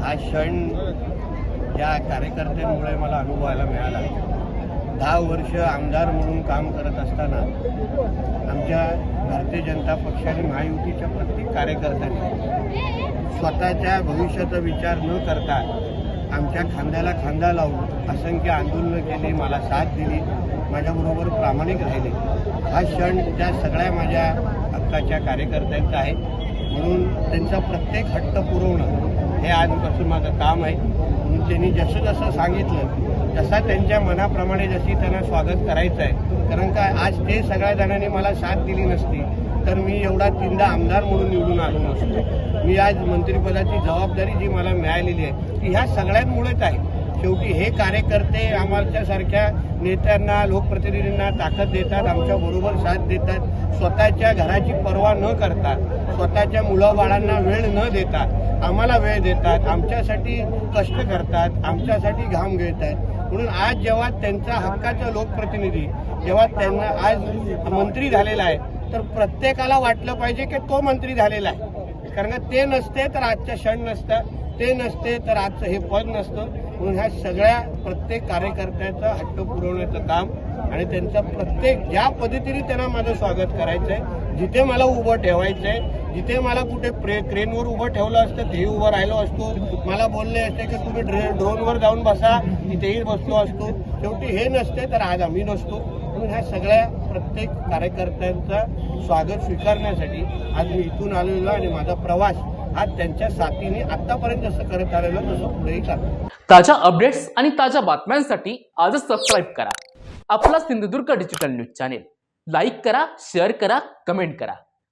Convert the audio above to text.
हा क्षण ज्या कार्यकर्त्यांमुळे मला अनुभवायला मिळाला. दहा वर्ष आमदार म्हणून काम करत असताना आमच्या भारतीय जनता पक्षाने महायुतीच्या प्रत्येक कार्यकर्त्यांनी स्वतःच्या भविष्याचा विचार न करता आमच्या खांद्याला खांदा लावून असंख्य आंदोलनं केली मला साथ दिली माझ्याबरोबर प्रामाणिक राहिले. हा क्षण त्या सगळ्या माझ्या हक्काच्या कार्यकर्त्यांचा आहे. म्हणून त्यांचा प्रत्येक हट्ट पुरवणं हे आजपासून माझं काम आहे. म्हणून त्यांनी जसं जसं सांगितलं तसा त्यांच्या मनाप्रमाणे जशी त्यांना स्वागत करायचं आहे. कारण का आज ते सगळ्या जणांनी मला साथ दिली नसती तर मी एवढा तीनदा आमदार म्हणून निवडून आलो नसतो. मी आज मंत्रिपदाची जबाबदारी जी मला मिळालेली आहे ती ह्या सगळ्यांमुळेच आहे. शेवटी हे कार्यकर्ते आम्हाला सारख्या नेत्यांना लोकप्रतिनिधींना ताकद देतात आमच्या बरोबर साथ देतात. स्वतःच्या घराची पर्वा न करता स्वतःच्या मुलाबाळांना वेळ न देता आम्हाला वेळ देतात आमच्यासाठी कष्ट करतात आमच्यासाठी घाम घेतात. म्हणून आज जेव्हा त्यांचा हक्काचा लोकप्रतिनिधी जेव्हा त्यांना आज मंत्री झालेला आहे तर प्रत्येकाला वाटलं पाहिजे की तो मंत्री झालेला आहे. कारण ते नसते तर आजचं क्षण नसतं ते नसते तर आजचं हे पद नसतं. म्हणून ह्या सगळ्या प्रत्येक कार्यकर्त्याचं हट्ट पुरवण्याचं काम आणि त्यांचं प्रत्येक ज्या पद्धतीने त्यांना माझं स्वागत करायचं आहे जिथे मला उभं ठेवायचं आहे जिथे मला कुठे प्रे क्रेनवर उभं ठेवलं असतं तेही उभं राहिलो असतो. मला बोलले असते की तुम्ही ड्रे ड्रोनवर जाऊन बसा तिथेही बसलो असतो. शेवटी हे नसते तर आज आम्ही नसतो. म्हणून ह्या सगळ्या प्रत्येक कार्यकर्त्यांचं स्वागत स्वीकारण्यासाठी आज मी इथून आलेलो आणि माझा प्रवास आज त्यांच्या साथीने आतापर्यंत जसं करत आलेलो तसं पुढेही करतो ताज्या अपडेट्स आणि ताज्या बातम्यांसाठी आजच सबस्क्राईब करा. आपला Sindhudurg digital news channel like करा शेअर करा कमेंट करा.